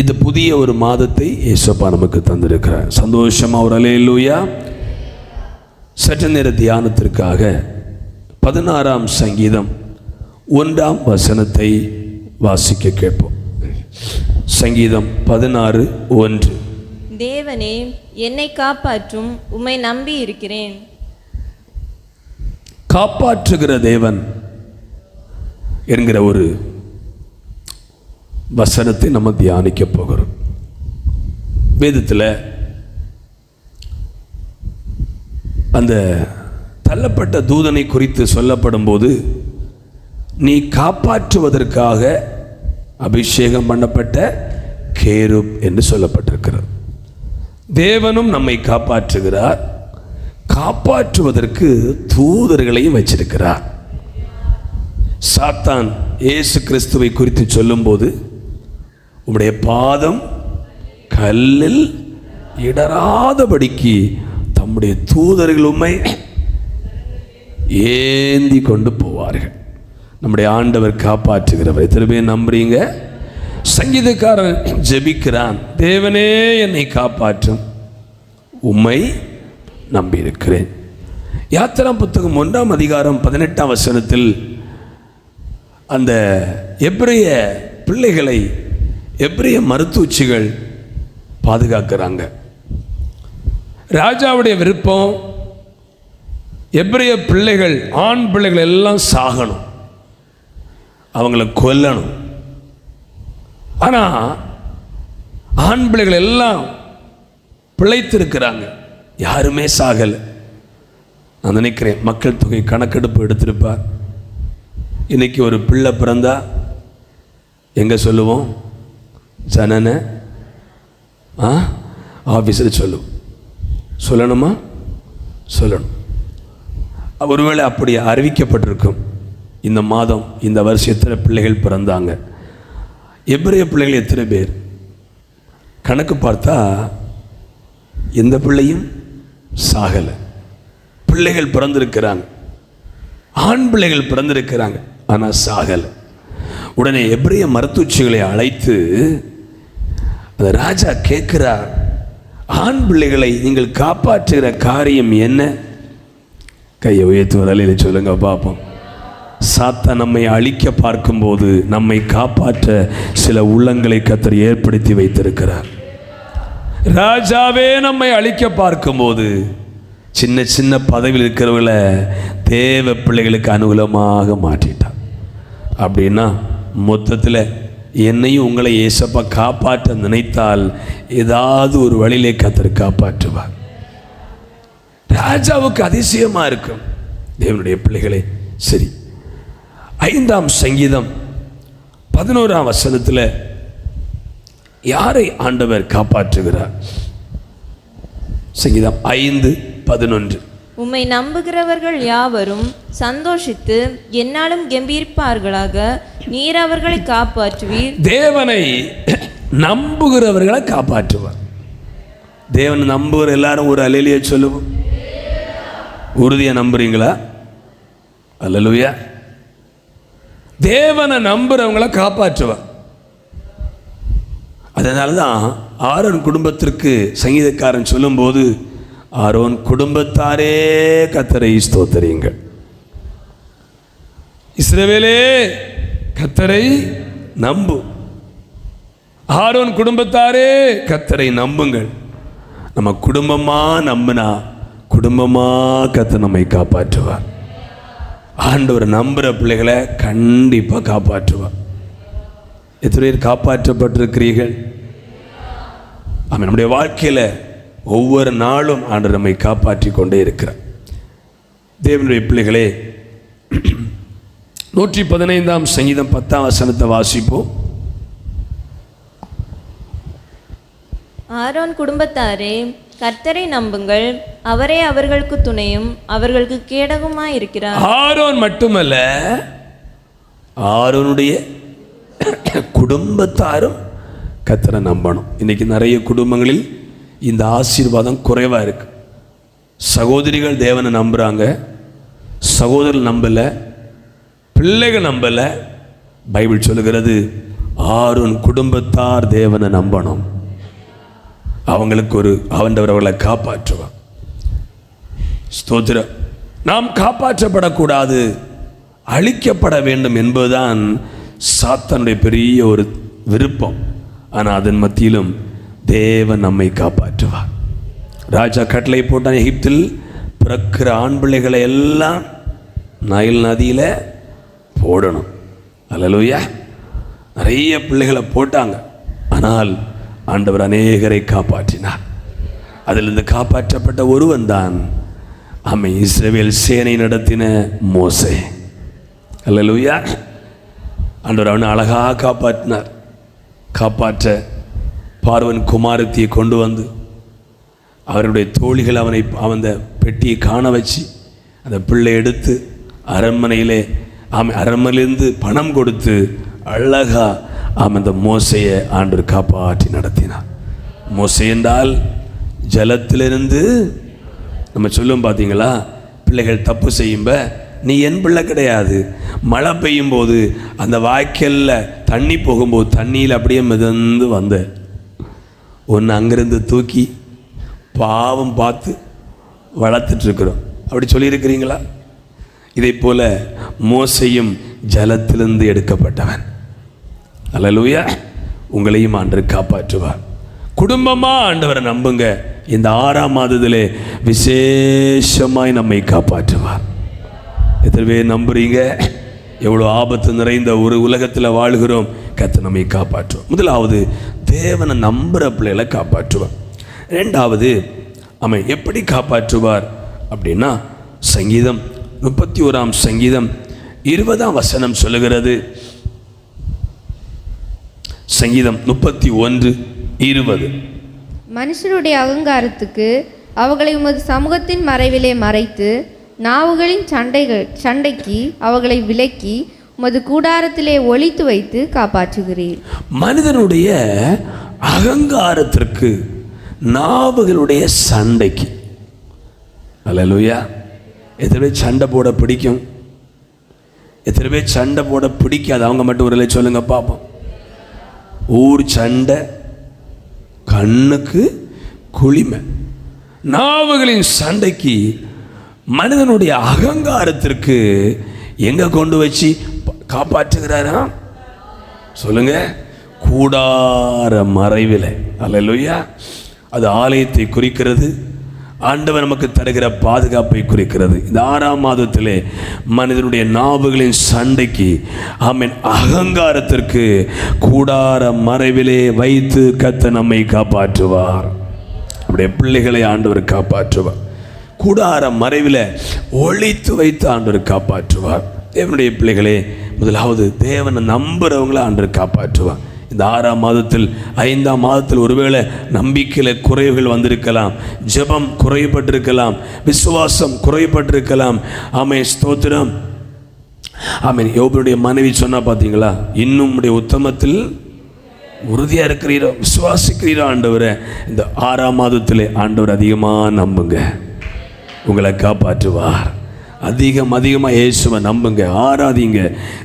இந்த புதிய ஒரு மாதத்தை இயேசப்பா நமக்கு தந்திருக்கிறார். சந்தோஷமா ஒரு அலையிலூயா சற்று நேர தியானத்திற்காக பதினாறாம் சங்கீதம் ஒன்றாம் வசனத்தை வாசிக்க கேட்போம். சங்கீதம் பதினாறு ஒன்று. தேவனே என்னை காப்பாற்றும் உம்மை நம்பி இருக்கிறேன். காப்பாற்றுகிற தேவன் என்கிற ஒரு வசனத்தை நம்ம தியானிக்க போகிறோம். வேதத்தில் அந்த தள்ளப்பட்ட தூதனை குறித்து சொல்லப்படும் போது நீ காப்பாற்றுவதற்காக அபிஷேகம் பண்ணப்பட்ட கேருப் என்று சொல்லப்பட்டிருக்கிறது. தேவனும் நம்மை காப்பாற்றுகிறார் காப்பாற்றுவதற்கு தூதர்களையும் வச்சிருக்கிறார். சாத்தான் இயேசு கிறிஸ்துவை குறித்து சொல்லும்போது உம்முடைய பாதம் கல்லில் இடராதபடிக்கு தம்முடைய தூதர்கள் உண்மை ஏந்தி கொண்டு போவார்கள். நம்முடைய ஆண்டவர் காப்பாற்றுகிறவர். திரும்பியும் நம்புறீங்க? சங்கீதக்காரன் ஜெபிக்கிறான் தேவனே என்னை காப்பாற்றும். உம்மை நம்பியிருக்கிறேன். யாத்திரா புத்தகம் ஒன்றாம் அதிகாரம் பதினெட்டாம் வசனத்தில் அந்த எப்படிய பிள்ளைகளை எப்ரிய மருத்துவச்சிகள் பாதுகாக்கிறாங்க. ராஜாவுடைய விருப்பம் எப்ரிய பிள்ளைகள் ஆண் பிள்ளைகள் எல்லாம் சாகணும். அவங்கள கொல்லணும். ஆனால் ஆண் பிள்ளைகள் எல்லாம் பிழைத்திருக்கிறாங்க. யாருமே சாகலை. நான் நினைக்கிறேன் மக்கள் தொகை கணக்கெடுப்பு எடுத்திருப்பார். இன்னைக்கு ஒரு பிள்ளை பிறந்தா எங்கே சொல்லுவோம்? ஜனன ஆ ஆஃபீஸில் சொல்லும். சொல்லணுமா? சொல்லணும். ஒருவேளை அப்படி அறிவிக்கப்பட்டிருக்கும். இந்த மாதம் இந்த வருஷம் எத்தனை பிள்ளைகள் பிறந்தாங்க? எப்படிய பிள்ளைகள் எத்தனை பேர்? கணக்கு பார்த்தா எந்த பிள்ளையும் சாகலை. பிள்ளைகள் பிறந்திருக்கிறாங்க. ஆண் பிள்ளைகள் பிறந்திருக்கிறாங்க ஆனால் சாகலை. உடனே எப்படிய மருத்துவச்சிகளை அழைத்து அந்த ராஜா கேட்கிறார் ஆண் பிள்ளைகளை நீங்கள் காப்பாற்றுகிற காரியம் என்ன? கையை உயர்த்து வரலையில் சொல்லுங்க பார்ப்போம். சாத்தா நம்மை அழிக்க பார்க்கும்போது நம்மை காப்பாற்ற சில உள்ளங்களை கத்தர் ஏற்படுத்தி வைத்திருக்கிறார். ராஜாவே நம்மை அழிக்க பார்க்கும்போது சின்ன சின்ன பதவியில் இருக்கிறவங்கள தேவ பிள்ளைகளுக்கு அனுகூலமாக மாற்றிட்டார் அப்படின்னா மொத்தத்தில் என்னையும் உங்களை ஏசப்பா காப்பாற்ற நினைத்தால் ஏதாவது ஒரு வழியிலே கத்தர் காப்பாற்றுவார். ராஜாவுக்கு அதிசயமா இருக்கும். தேவனுடைய பிள்ளைகளே சரி. ஐந்தாம் சங்கீதம் பதினோராம் வசனத்தில் யாரை ஆண்டவர் காப்பாற்றுகிறார்? சங்கீதம் ஐந்து பதினொன்று. உம்மை நம்புகிறவர்கள் யாவரும் சந்தோஷித்து என்னாலும் கம்பீரிப்பார்களாக நீர் அவர்களை காப்பாற்றுவீர். தேவனை நம்புகிறவர்களை காப்பாற்றுவார். தேவனை நம்புகிற எல்லாரும் ஒரு அலையிலேயே சொல்லுவோம். உறுதியை நம்புறீங்களா? அல்லலுயா. தேவனை நம்புறவங்கள காப்பாற்றுவார். அதனால தான் ஆரோன் குடும்பத்திற்கு சங்கீதக்காரன் சொல்லும்போது ஆரோன் குடும்பத்தாரே கத்தரை ஸ்தோத்தரியுங்கள். இஸ்ரவேலே கத்தரை நம்பு. ஆரோன் குடும்பத்தாரே கத்தரை நம்புங்கள். நம்ம குடும்பமா நம்பினா குடும்பமா கத்த நம்மை காப்பாற்றுவார். ஆண்டவர் நம்புகிற பிள்ளைகளை கண்டிப்பாக காப்பாற்றுவார். எத்தனை பேர் காப்பாற்றப்பட்டிருக்கிறீர்கள்? ஆமாம் நம்முடைய வாழ்க்கையில் ஒவ்வொரு நாளும் ஆண்டவர் நம்மை காப்பாற்றி கொண்டே இருக்கிறார். தேவனுடைய பிள்ளைகளே நூற்றி பதினைந்தாம் சங்கீதம் பத்தாம் வசனத்தை வாசிப்போம். ஆரோன் குடும்பத்தாரே கர்த்தரை நம்புங்கள். அவரே அவர்களுக்கு துணையும் அவர்களுக்கு கேடகமாய் இருக்கிறார் ஆரோன் மட்டுமல்ல ஆரோனுடைய குடும்பத்தாரும் கத்தரை நம்பணும். இன்னைக்கு நிறைய குடும்பங்களில் இந்த ஆசீர்வாதம் குறைவாக இருக்கு. சகோதரிகள் தேவனை நம்புகிறாங்க சகோதரர்கள் நம்பலை. பிள்ளைகள் நம்பலை. பைபிள் சொல்லுகிறது ஆறுன் குடும்பத்தார் தேவனை நம்பணும். அவங்களுக்கு ஒரு ஆண்டவர் அவர்களை காப்பாற்றுவான். ஸ்தோத்திரம். நாம் காப்பாற்றப்படக்கூடாது அழிக்கப்பட வேண்டும் என்பதுதான் சாத்தனுடைய பெரிய ஒரு விருப்பம். ஆனால் அதன் மத்தியிலும் தேவன் நம்மை காப்பாற்றுவார். ராஜா கட்டளை போட்டான் எகிப்தில் பிறக்கிற ஆண் பிள்ளைகளை எல்லாம் நயல் நதியில் போடணும். அல்லலுயா. நிறைய பிள்ளைகளை போட்டாங்க. ஆனால் ஆண்டவர் அநேகரை காப்பாற்றினார். அதிலிருந்து காப்பாற்றப்பட்ட ஒருவன் தான் ஆமை இஸ்ரேவேல் சேனை நடத்தின மோசே. அல்லலுயா. ஆண்டவர் அவனை அழகாக காப்பாற்றினார். காப்பாற்ற பார்வன் குமாரத்தியை கொண்டு வந்து அவருடைய தோழிகள் அவனை அவன் பெட்டியை காண வச்சு அந்த பிள்ளை எடுத்து அரண்மனையிலே அவன் அரண்மனையிலிருந்து பணம் கொடுத்து அழகா அவன் அந்த மோசையை ஆண்டு காப்பாற்றி நடத்தினான் மோசை என்றால் ஜலத்திலிருந்து நம்ம சொல்லும் பார்த்தீங்களா? பிள்ளைகள் தப்பு செய்யும்ப நீ என் பிள்ளை கிடையாது. மழை பெய்யும் போது அந்த வாய்க்கல்ல தண்ணி போகும்போது தண்ணியில் அப்படியே மிதந்து வந்த ஒன்று அங்கேருந்து தூக்கி பாவம் பார்த்து வளர்த்துட்ருக்குறோம். அப்படி சொல்லியிருக்கிறீங்களா? இதை போல மோசையும் ஜலத்திலிருந்து எடுக்கப்பட்டவன். அலலூயா உங்களையும் ஆண்டு காப்பாற்றுவார். குடும்பமாக ஆண்டவரை நம்புங்க. இந்த ஆறாம் மாதத்திலே விசேஷமாய் நம்மை காப்பாற்றுவார். எத்தனை பேர் நம்புறீங்க? எவ்வளோ ஆபத்து நிறைந்த ஒரு உலகத்தில் வாழ்கிறோம். கத்த நம்மை காப்பாற்றுவோம் முதலாவது தேவனை நம்புகிற பிள்ளைகளை காப்பாற்றுவார். ரெண்டாவது அவன் எப்படி காப்பாற்றுவார் அப்படின்னா சங்கீதம் முப்பத்தி ஓராம் சங்கீதம் இருபதாம் வசனம் சொல்லுகிறது. சங்கீதம் முப்பத்தி ஒன்று இருபது. மனுஷனுடைய அகங்காரத்துக்கு அவர்களை உமது சமூகத்தின் மறைவிலே மறைத்து நாவுகளின் சண்டைகள் சண்டைக்கு அவர்களை விலக்கி உமது கூடாரத்திலே ஒழித்து வைத்து காப்பாற்றுகிறீர். மனிதனுடைய அகங்காரத்திற்கு நாவுகளுடைய சண்டைக்கு. அல்லேலூயா. எத்தனை பேர் சண்டை போட பிடிக்கும்? எத்தனை பேர் சண்டை போட பிடிக்காது? அவங்க மட்டும் ஒரு சொல்லுங்க பார்ப்போம். ஊர் சண்டை கண்ணுக்கு குளிமை. நாவுகளின் சண்டைக்கு மனிதனுடைய அகங்காரத்திற்கு எங்கே கொண்டு வச்சு? காப்பாற்றுகிறாரா? சொல்லுங்க. கூடார மறைவில். அல்லேலூயா. அது ஆலயத்தை குறிக்கிறது. ஆண்டவர் நமக்கு தருகிற பாதுகாப்பை குறிக்கிறது. இந்த ஆறாம் மாதத்திலே மனிதனுடைய நாவுகளின் சண்டைக்கு ஆமென் அகங்காரத்திற்கு கூடார மறைவிலே வைத்து கத்த நம்மை காப்பாற்றுவார். நம்முடைய பிள்ளைகளை ஆண்டவர் காப்பாற்றுவார். கூடார மறைவில் ஒழித்து வைத்து ஆண்டவர் காப்பாற்றுவார். என்னுடைய பிள்ளைகளே முதலாவது தேவனை நம்புகிறவங்கள ஆண்டவர் காப்பாற்றுவான் இந்த ஆறாம் மாதத்தில் ஐந்தாம் மாதத்தில் ஒருவேளை நம்பிக்கையில் குறைவுகள் வந்திருக்கலாம் ஜெபம் குறைபட்டிருக்கலாம் விசுவாசம் குறைபட்டிருக்கலாம் ஆமை ஸ்தோத்திரம். ஆமென் யோபனுடைய மனைவி சொன்னால் பார்த்தீங்களா இன்னும் உடைய உத்தமத்தில் உறுதியாக இருக்கிறீரோ? விசுவாசிக்கிறீரோ ஆண்டவரை? இந்த ஆறாம் மாதத்தில் ஆண்டவர் அதிகமாக நம்புங்க. உங்களை காப்பாற்றுவார். அதிகம் அதிகமாக இயேசுவை நம்புங்க ஆராதிங்க.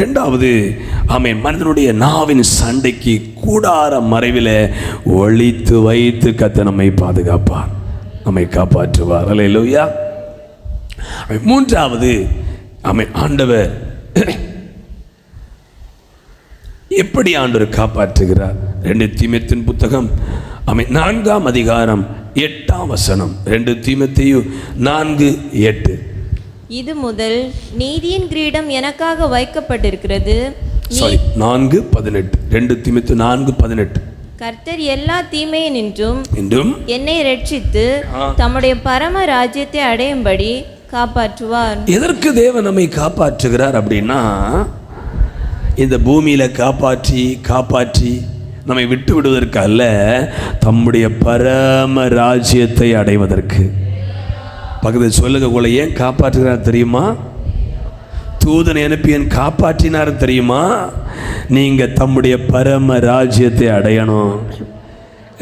ரெண்டாவது ஆமென் மனிதனுடைய நாவின் சண்டைக்கு கூடார மறைவில் ஒழித்து வைத்து கத்த நம்மை பாதுகாப்பார் நம்மை காப்பாற்றுவார். அல்லையா மூன்றாவது ஆமென் ஆண்டவர் எப்படி ஆண்டவர் காப்பாற்றுகிறார்? ரெண்டு தீமத்தின் புத்தகம் அமை நான்காம் அதிகாரம் எட்டாம் வசனம். ரெண்டு தீமத்தையும் நான்கு எட்டு. இது முதல் நீதியின் கிரீடம் எனக்காக வைக்கப்பட்டிருக்கிறது. சாரி நான்கு பதினெட்டு. ரெண்டு தீமத்து நான்கு பதினெட்டு. கர்த்தர் எல்லா தீமையினின்றும் என்றும் என்னை ரட்சித்து தம்முடைய பரம ராஜ்யத்தை அடையும்படி காப்பாற்றுவார். எதற்கு தேவன் நம்மை காப்பாற்றுகிறார் அப்படின்னா இந்த பூமியில காப்பாற்றி காப்பாற்றி நம்மை விட்டு விடுவதற்கு அல்ல தம்முடைய பரம ராஜ்யத்தை அடைவதற்கு. பக்கத்தில் சொல்லுங்க உங்களை ஏன் காப்பாற்றுகிறார் தெரியுமா? தூதனை அனுப்பி என் காப்பாற்றினார் தெரியுமா? நீங்கள் தம்முடைய பரம ராஜ்யத்தை அடையணும்.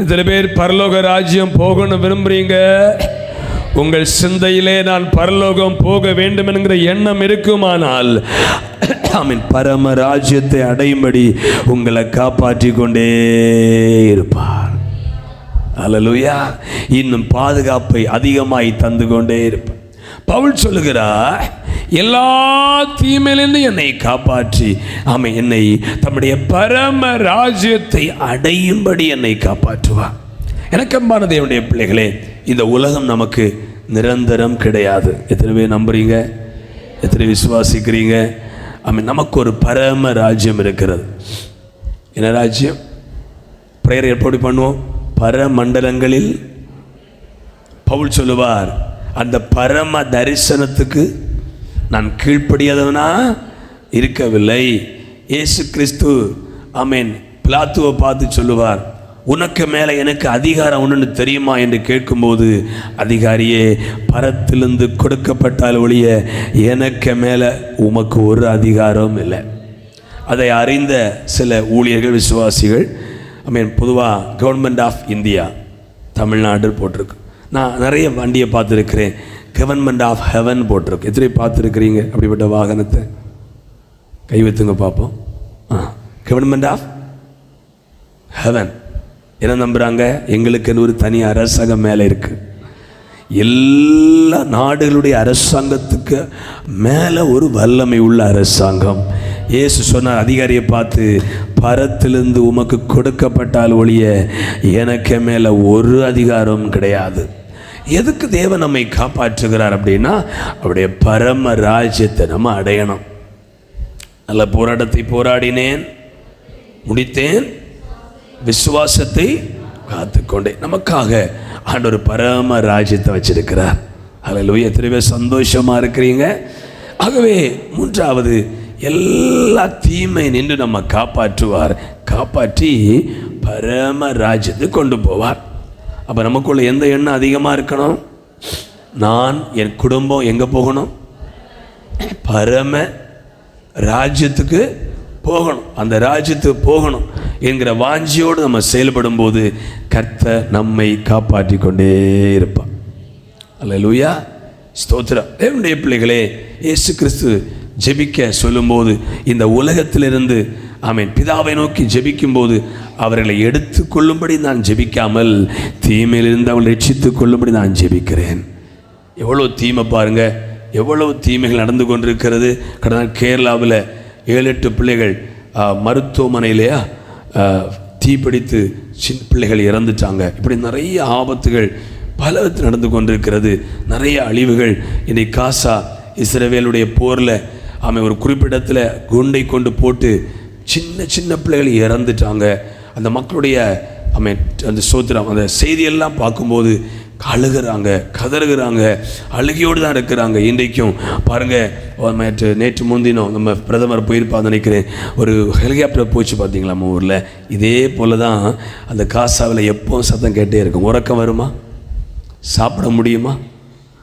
இத்தனை பேர் பரலோக ராஜ்யம் போகணும் விரும்புறீங்க? உங்கள் சிந்தையிலே நான் பரலோகம் போக வேண்டும் என்கிற எண்ணம் இருக்குமானால் ஆமீன் பரம ராஜ்யத்தை அடையும்படி உங்களை காப்பாற்றி கொண்டே இருப்பார். அலலுயா இன்னும் பாதுகாப்பை அதிகமாய் தந்து கொண்டே இருப்பேன் பவுல் சொல்லுகிறார் எல்லா தீமையிலிருந்து என்னை காப்பாற்றி. ஆமாம் என்னை தம்முடைய பரம ராஜ்யத்தை அடையும்படி என்னை காப்பாற்றுவார் எனக்கம்பான தேவனுடைய பிள்ளைகளே இந்த உலகம் நமக்கு நிரந்தரம் கிடையாது. எத்தனை பேர் நம்புறீங்க? எத்தனை விசுவாசிக்கிறீங்க? ஆமாம் நமக்கு ஒரு பரம ராஜ்யம் இருக்கிறது. என்ன ராஜ்யம்? ப்ரேயர் எப்படி பண்ணுவோம். பரமண்டலங்களில் பவுல் சொல்லுவார் அந்த பரம தரிசனத்துக்கு நான் கீழ்ப்படியாதவனா இருக்கவில்லை. இயேசு கிறிஸ்து ஆமென். பிளாத்துவை பார்த்து சொல்லுவார் உனக்கு மேலே எனக்கு அதிகாரம் ஒன்றுன்னு தெரியுமா? என்று கேட்கும்போது அதிகாரியே பரத்திலிருந்து கொடுக்கப்பட்டால் ஒழிய எனக்கு மேலே உமக்கு ஒரு அதிகாரம் இல்லை. அதை அறிந்த சில ஊழியர்கள் விசுவாசிகள் ஐ மீன் பொதுவாக கவர்மெண்ட் ஆஃப் இந்தியா தமிழ்நாடு போட்டிருக்கு. நான் நிறைய வண்டியை பார்த்துருக்கிறேன். கவர்மெண்ட் ஆஃப் ஹெவன் போட்டிருக்கு. எத்தனை பார்த்துருக்கிறீங்க? அப்படிப்பட்ட வாகனத்தை. கை வைத்துங்க பார்ப்போம். ஆ கவர்மெண்ட் ஆஃப் ஹெவன் என்ன நம்புகிறாங்க எங்களுக்குன்னு ஒரு தனி அரசாங்கம் மேலே இருக்குது எல்லா நாடுகளுடைய அரசாங்கத்துக்கு மேலே ஒரு வல்லமை உள்ள அரசாங்கம். இயேசு சொன்னார் அதிகாரியை பார்த்து பரத்திலிருந்து உமக்கு கொடுக்கப்பட்டால் ஒழிய எனக்கு மேலே ஒரு அதிகாரமும் கிடையாது. எதுக்கு தேவன் நம்மை காப்பாற்றுகிறார் அப்படின்னா அவருடைய பரம ராஜ்யத்தை நம்ம அடையணும். நல்ல போராட்டத்தை போராடினேன் முடித்தேன் விசுவாசத்தை காத்துக்கொண்டேன். நமக்காக ஆண்டவர் பரம ராஜ்யத்தை வச்சிருக்கிறார். அதில் எத்தனை பேர் சந்தோஷமாக இருக்கிறீங்க? ஆகவே மூன்றாவது எல்லா தீமை நின்று நம்ம காப்பாற்றுவார். காப்பாற்றி பரம ராஜ்யத்தை கொண்டு போவார். அப்போ நமக்குள்ள எந்த எண்ணம் அதிகமாக இருக்கணும்? நான் என் குடும்பம் எங்கே போகணும்? பரம ராஜ்யத்துக்கு போகணும். அந்த ராஜ்யத்துக்கு போகணும் என்கிற வாஞ்சியோடு நம்ம செயல்படும் போது கர்த்தர் நம்மை காப்பாற்றி கொண்டே இருப்பான் அல்ல லூயா ஸ்தோத்திரம். தேவனுடைய பிள்ளைகளே இயேசு கிறிஸ்து ஜெபிக்க சொல்லும்போது இந்த உலகத்திலிருந்து ஆமீன் பிதாவை நோக்கி ஜெபிக்கும்போது அவர்களை எடுத்து கொள்ளும்படி நான் ஜெபிக்காமல் தீமையிலிருந்து அவளை ரட்சித்துக் கொள்ளும்படி நான் ஜெபிக்கிறேன். எவ்வளோ தீமை பாருங்க எவ்வளோ தீமைகள் நடந்து கொண்டிருக்கிறது. கடந்த கேரளாவில் ஏழு எட்டு பிள்ளைகள் மருத்துவமனையிலேயா தீப்பிடித்து சின் பிள்ளைகள் இறந்துட்டாங்க. இப்படி நிறைய ஆபத்துகள் பலவற்று நடந்து கொண்டிருக்கிறது. நிறைய அழிவுகள். இன்னைக்கு காசா இஸ்ரவேலுடைய போரில் அவன் ஒரு குறிப்பிடத்தில் குண்டை கொண்டு போட்டு சின்ன சின்ன பிள்ளைகள் இறந்துட்டாங்க. அந்த மக்களுடைய அவன் அந்த சோத்திரம் அந்த செய்தியெல்லாம் பார்க்கும்போது அழுகிறாங்க கதறுகிறாங்க அழுகையோடு தான் இருக்கிறாங்க இன்றைக்கும். பாருங்கள் நேற்று நேற்று முன்தினம் நம்ம பிரதமர் போயிருப்பான்னு நினைக்கிறேன். ஒரு ஹெலிகாப்டர் போச்சு பார்த்தீங்களா நம்ம ஊரில்? இதே போல தான் அந்த காசாவில் எப்போவும் சத்தம் கேட்டே இருக்கும். உறக்கம் வருமா? சாப்பிட முடியுமா?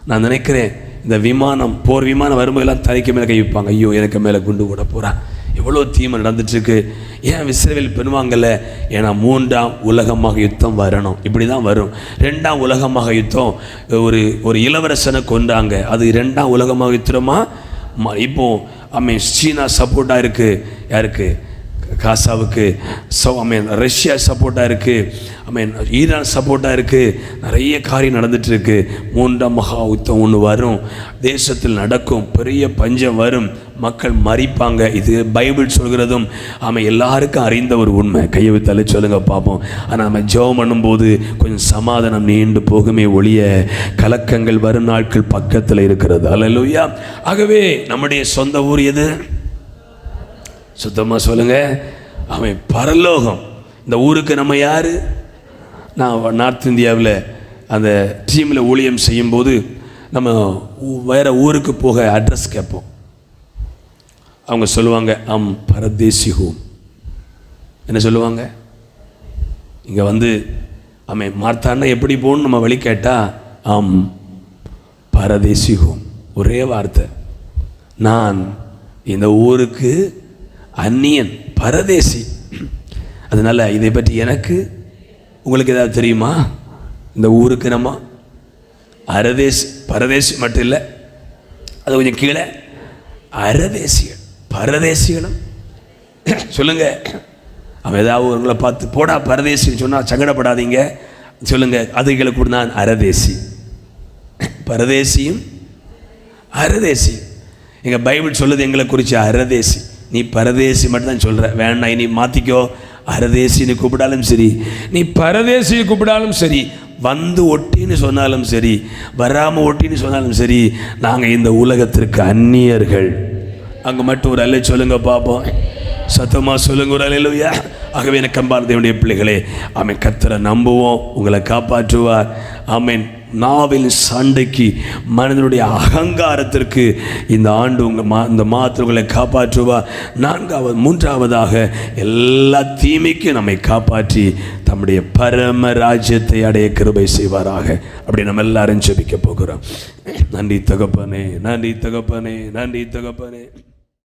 நான் நினைக்கிறேன் இந்த விமானம் போர் விமானம் வரும்போதெல்லாம் தலைக்கு மேலே கை வைப்பாங்க. ஐயோ எனக்கு மேலே குண்டு கூட போகிறான் எவ்வளோ தீமை நடந்துட்டுருக்கு. ஏன் விசிறவில் பெண்ணுவாங்கல்ல ஏன்னா மூன்றாம் உலகமாக யுத்தம் வரணும். இப்படி தான் வரும். ரெண்டாம் உலகமாக யுத்தம் ஒரு ஒரு இளவரசனை கொண்டாங்க அது ரெண்டாம் உலகமாக யுத்தமாக ம- இப்போ அம்மே சீனா சப்போர்ட்டாக இருக்குது யாருக்கு? காசாவுக்கு சோ ஐ மீன் ரஷ்யா சப்போர்ட்டாக இருக்குது ஐ மீன் ஈரான் சப்போர்ட்டாக இருக்குது நிறைய காரியம் நடந்துகிட்ருக்கு மூன்றாம் மகா யுத்தம் ஒன்று வரும். தேசத்தில் நடக்கும். பெரிய பஞ்சம் வரும். மக்கள் மறிப்பாங்க. இது பைபிள் சொல்கிறதும் அவன் எல்லாருக்கும் அறிந்த ஒரு உண்மை. கையை சொல்லுங்க பார்ப்போம். ஆனால் நம்ம ஜெபம் பண்ணும்போது கொஞ்சம் சமாதானம் நீண்டு போகுமே ஒழிய கலக்கங்கள் வரும் நாட்கள் பக்கத்தில் இருக்கிறது. அல்லேலூயா ஆகவே நம்முடைய சொந்த ஊர் எது? சுத்தமாக சொல்லுங்க. அவன் பரலோகம். இந்த ஊருக்கு நம்ம யார்? நான் நார்த் இந்தியாவில் அந்த டீமில் ஊழியம் செய்யும்போது நம்ம வேறு வேற ஊருக்கு போக அட்ரஸ் கேட்போம். அவங்க சொல்லுவாங்க அம் பரதேசி ஹோம் என்ன சொல்லுவாங்க? இங்கே வந்து அவன் மார்த்தாண்டா எப்படி போகணும் நம்ம வழி கேட்டால் அம் பரதேசி ஹோம் ஒரே வார்த்தை. நான் இந்த ஊருக்கு அந்நியன் பரதேசி. அதனால் இதை பற்றி எனக்கு உங்களுக்கு ஏதாவது தெரியுமா? இந்த ஊருக்கு நம்ம அரதேசி பரதேசி மட்டும் இல்லை அது கொஞ்சம் கீழே. அரதேசிகள் பரதேசிகளும். சொல்லுங்க. அவன் ஏதாவது உங்களை பார்த்து போடா பரதேசின்னு சொன்னால் சங்கடப்படாதீங்க. சொல்லுங்க. அதுகளுக்கு கூட நான் அரதேசி. பரதேசியும் அரதேசி. எங்கள் பைபிள் சொல்லுது எங்களை குறித்து அரதேசி. நீ பரதேசி மட்டும் தான் சொல்கிற வேண்டாம் நீ மாற்றிக்கோ அரதேசின்னு கூப்பிடாலும் சரி. நீ பரதேசியை கூப்பிடாலும் சரி. வந்து ஒட்டின்னு சொன்னாலும் சரி. வராமல் ஒட்டின்னு சொன்னாலும் சரி. நாங்கள் இந்த உலகத்திற்கு அந்நியர்கள். அங்கே மட்டும் ஒரு அல்ல சொல்லுங்க பார்ப்போம் சத்தமாக சொல்லுங்க ஒரு அல்லையா ஆகவே எனக்கு அன்பான தேவனுடைய பிள்ளைகளே ஆமென். கத்தரை நம்புவோம். உங்களை காப்பாற்றுவார். ஆமென். நாவில் சண்டைக்கு மனிதனுடைய அகங்காரத்திற்கு இந்த ஆண்டு உங்கள் மா இந்த மாத்திரங்களை காப்பாற்றுவா. நான்காவது மூன்றாவதாக எல்லா தீமைக்கும் நம்மை காப்பாற்றி தம்முடைய பரம ராஜ்யத்தை அடைய கிருபை செய்வாராக. அப்படி நம்ம எல்லாரும் ஜெபிக்க போகிறோம். நன்றி தகப்பனே நன்றி தகப்பனே நன்றி தகப்பனே.